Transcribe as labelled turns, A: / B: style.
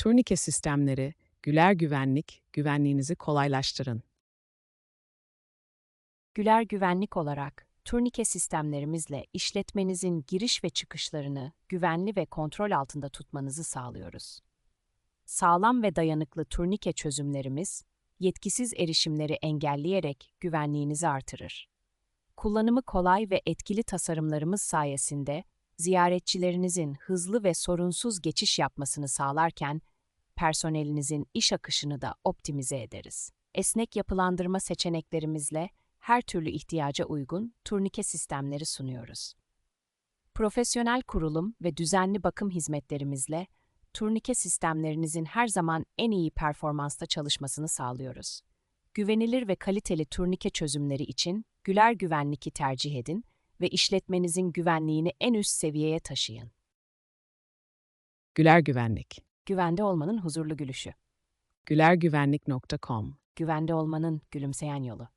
A: Turnike sistemleri, Güler Güvenlik, güvenliğinizi kolaylaştırın.
B: Güler Güvenlik olarak turnike sistemlerimizle işletmenizin giriş ve çıkışlarını güvenli ve kontrol altında tutmanızı sağlıyoruz. Sağlam ve dayanıklı turnike çözümlerimiz, yetkisiz erişimleri engelleyerek güvenliğinizi artırır. Kullanımı kolay ve etkili tasarımlarımız sayesinde ziyaretçilerinizin hızlı ve sorunsuz geçiş yapmasını sağlarken personelinizin iş akışını da optimize ederiz. Esnek yapılandırma seçeneklerimizle her türlü ihtiyaca uygun turnike sistemleri sunuyoruz. Profesyonel kurulum ve düzenli bakım hizmetlerimizle turnike sistemlerinizin her zaman en iyi performansta çalışmasını sağlıyoruz. Güvenilir ve kaliteli turnike çözümleri için Güler Güvenlik'i tercih edin ve işletmenizin güvenliğini en üst seviyeye taşıyın.
A: Güler Güvenlik.
B: Güvende olmanın huzurlu gülüşü.
A: gülergüvenlik.com
B: Güvende olmanın gülümseyen yolu.